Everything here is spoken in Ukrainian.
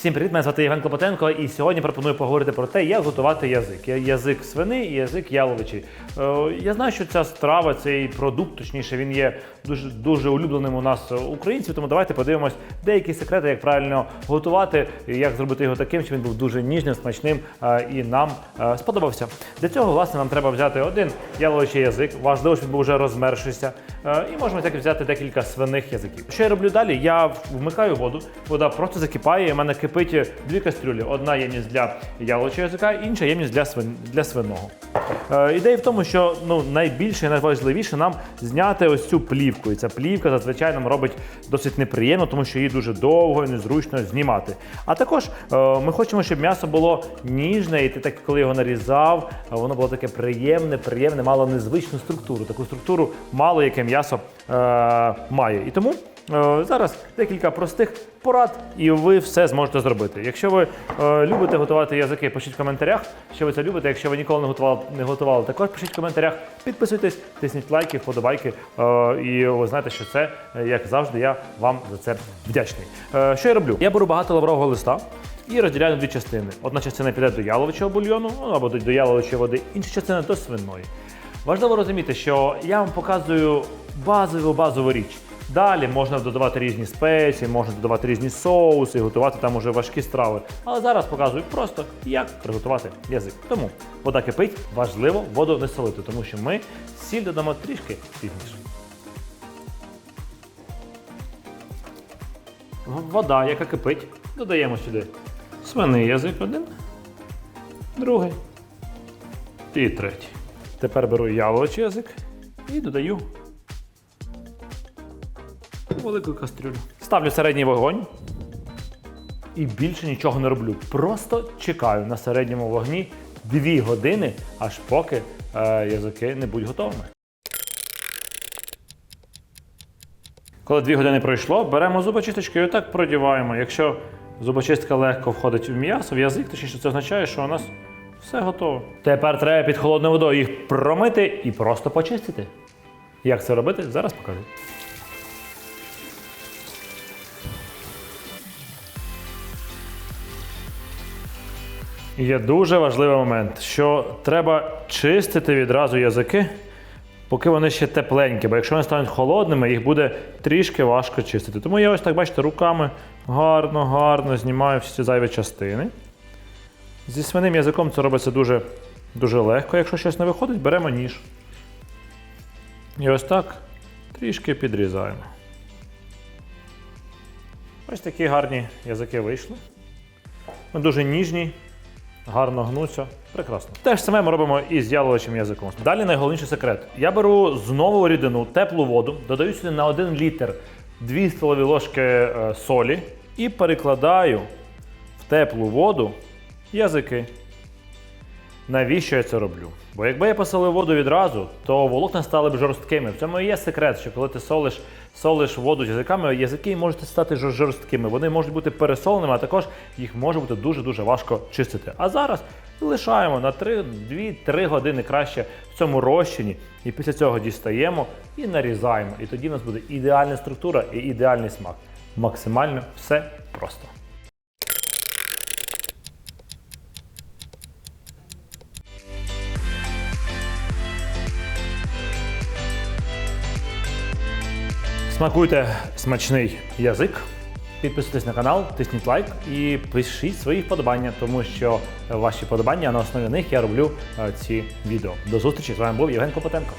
Всім привіт, мене звати Євген Клопотенко, і сьогодні пропоную поговорити про те, як готувати язик. Язик свини і язик яловичий. Е, Я знаю, що ця страва, цей продукт, точніше, він є дуже дуже улюбленим у нас е, українців. Тому давайте подивимось деякі секрети, як правильно готувати, як зробити його таким, щоб він був дуже ніжним, смачним е, і нам сподобався. Для цього, власне, нам треба взяти один яловичий язик. Важливо, щоб він був вже розмершився. І можемо так взяти декілька свиних язиків. Що я роблю далі? Я вмикаю воду, вода просто закипає. і в мене кипить дві кастрюлі. Одна ємність для яловичого язика, інша ємність для свин для свиного. Е, ідея в тому, що ну найбільше і найважливіше нам зняти ось цю плівку. І ця плівка зазвичай нам робить досить неприємно, тому що її дуже довго і незручно знімати. А також е, ми хочемо, щоб м'ясо було ніжне, і ти так, коли його нарізав, воно було таке приємне, приємне, мало незвичну структуру. Таку структуру мало яке м'ясо е, має. І тому Зараз декілька простих порад, і ви все зможете зробити. Якщо ви е, любите готувати язики, пишіть в коментарях, що ви це любите. Якщо ви ніколи не готували, не готували, також пишіть в коментарях, підписуйтесь, тисніть лайки, вподобайки. Е, і ви знаєте, що це, е, як завжди, я вам за це вдячний. Е, що я роблю? Я беру багато лаврового листа. І розділяю на дві частини. Одна частина піде до яловичого бульйону ну, або до яловичої води, інша частина до свиної. Важливо розуміти, що я вам показую базову базову річ. Далі можна додавати різні спеції, можна додавати різні соуси, готувати там уже важкі страви. Але зараз показую просто, як приготувати язик. Тому вода кипить, важливо воду не солити, тому що ми сіль додамо трішки пізніше. Вода, яка кипить, додаємо сюди свиний язик один, другий і третій. Тепер беру яловичий язик і додаю велику кастрюлю. Ставлю середній вогонь і більше нічого не роблю. Просто чекаю на середньому вогні 2 години, аж поки е, язики не будуть готовими. Коли 2 години пройшло, беремо зубочисточку і отак продіваємо. Якщо зубочистка легко входить в м'ясо, в язик, точніше це означає, що у нас все готово. Тепер треба під холодною водою їх промити і просто почистити. Як це робити, зараз покажу. Є дуже важливий момент, що треба чистити відразу язики, поки вони ще тепленькі, бо якщо вони стануть холодними, їх буде трішки важко чистити. Тому я ось так, бачите, руками гарно, гарно знімаю всі ці зайві частини. Зі свиним язиком це робиться дуже, дуже легко. Якщо щось не виходить, беремо ніж. І ось так трішки підрізаємо. Ось такі гарні язики вийшли. Вони дуже ніжні, гарно гнуться. Прекрасно. Те ж саме ми робимо і з яловичим язиком. Далі найголовніший секрет. Я беру знову рідину, теплу воду, додаю сюди на 1 літр 2 столові ложки е, солі і перекладаю в теплу воду язики. Навіщо я це роблю? Бо якби я посолив воду відразу, то волокна стали б жорсткими. В цьому і є секрет, що коли ти солиш, солиш воду з язиками, язики можуть стати жорсткими. Вони можуть бути пересоленими, а також їх може бути дуже-дуже важко чистити. А зараз лишаємо на 2-3 години краще в цьому розчині. І після цього дістаємо і нарізаємо. І тоді в нас буде ідеальна структура і ідеальний смак. Максимально все просто. Смакуйте смачний язик. Підписуйтесь на канал, тисніть лайк і пишіть свої вподобання, тому що ваші вподобання на основі них я роблю е, ці відео. До зустрічі! З вами був Євген Клопотенко.